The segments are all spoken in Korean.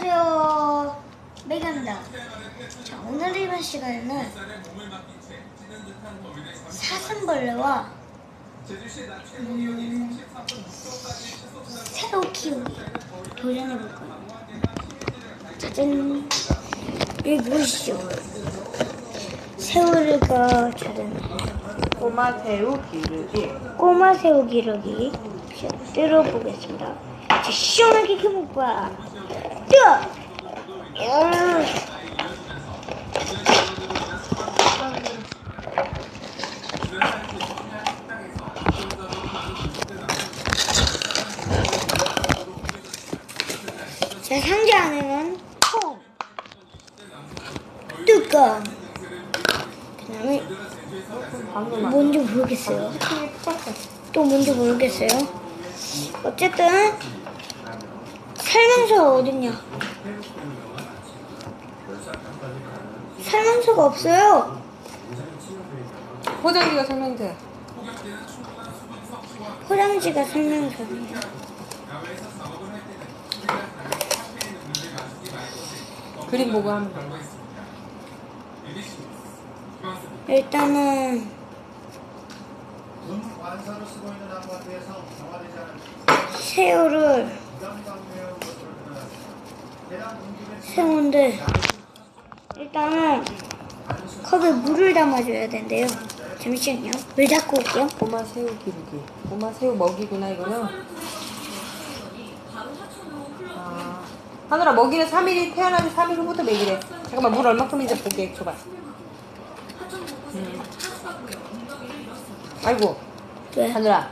안녕하세요. 메가입니다. 자, 오늘 이번 시간에는 사슴벌레와 음, 새우 키우기 도전해볼 거예요. 짜잔. 여기 보시죠. 새우가 짜잔. 꼬마 새우 기르기 꼬마 새우 기러기. 자, 뜯어보겠습니다. 자, 시원하게 해볼까. 뜨어! 야. 자, 상자 안에는 콩, 뚜껑, 그 다음에 뭔지 모르겠어요. 또 뭔지 모르겠어요. 어쨌든 설명서가 어딨냐? 설명서가 없어요. 포장지가 설명돼 포장지가 설명서네요. 그림 보고 하면 돼 일단은 새우를 새우인데 일단은 컵에 물을 담아줘야 된대요. 잠시만요. 물 닦고 올게요. 꼬마 새우 기르기 꼬마 새우 먹이구나 이거는 아, 하늘아 먹이는 3일이 태어나기 3일 후부터 먹이래 잠깐만 물 얼마큼인지 보게 줘봐 음. 아이고 왜? 하늘아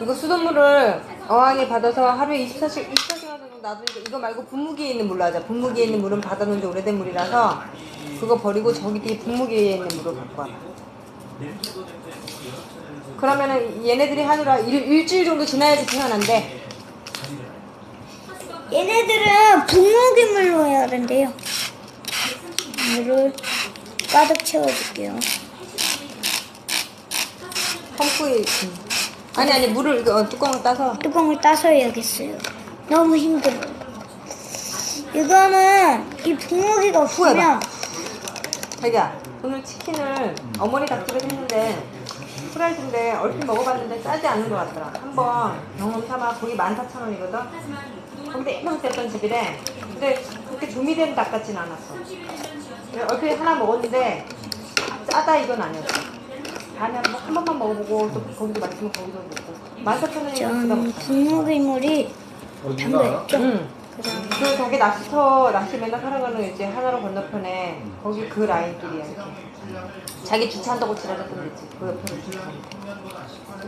이거 수돗물을 어항에 받아서 하루에 24시, 24시간 정도 놔두니까 이거 말고 분무기에 있는 물로 하자 분무기에 있는 물은 받아놓은 지 오래된 물이라서 그거 버리고 저기 뒤에 분무기에 있는 물을 갖고 와봐 그러면은 얘네들이 하늘아 일, 일주일 정도 지나야지 태어난대 얘네들은 분무기물로 해야 된대요. 물을 가득 채워줄게요. 펌프에 음. 아니 아니 물을 이거 어, 뚜껑을 따서 뚜껑을 따서 해야겠어요. 너무 힘들어요. 이거는 이 분무기가 없으면 자기야 오늘 치킨을 어머니 닭집에서 했는데 프라이드인데 얼핏 먹어봤는데 짜지 않은 것 같더라. 한번 경험 삼아 거기 14,000원이거든? 거기다 옛날 때던 집이래. 근데 그렇게 조미된 닭 같진 않았어. 그래서 얼핏 하나 먹었는데 짜다 이건 아니었어. 다음에 한번, 한 번만 먹어보고 또 거기도 맛있으면 거기도 먹고. 14,000원이니까 전 분무기물이 담겨있죠. 응. 그 자기 낚시터 낚시 맨날 하러 가는 이제 하나로 건너편에 거기 그 라인길이야 이렇게 자기 주차한다고 지랄했던 데지 그 옆에 주차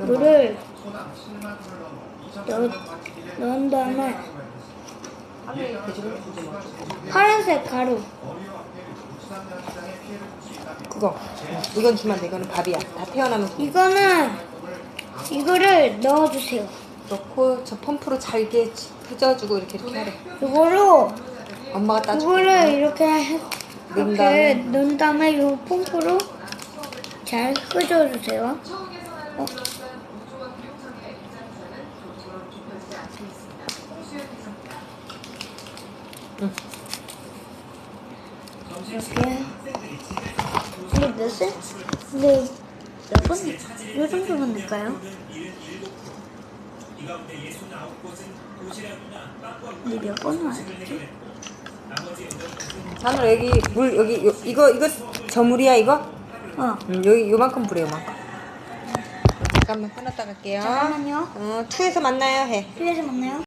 물을 넣, 넣은 다음에 하늘이 돼지고기 주지 뭐 파란색 가루 그거 응. 이건 주면 안 돼 이거는 밥이야 다 태어나면 그 이거는 이거를 넣어주세요. 넣고 저 펌프로 잘게 휘저어주고 이렇게 이렇게 하래 이거로 엄마가 따줄게 이거를 이렇게 해- 넣은 이렇게 다음에? 넣은 다음에 이 pom프로 잘 끄줘주세요. 어? 응. 이렇게 근데 몇 세? 근데 몇 번? 이 정도만 넣을까요? 근데 몇 되지? 하늘 여기 물 여기 요, 이거 이거 저물이야 이거? 어 응, 여기 요만큼 불에 요만큼. 잠깐만 꺼놨다 갈게요. 잠깐만요. 어, 투에서 만나요 해. 뒤에서 만나요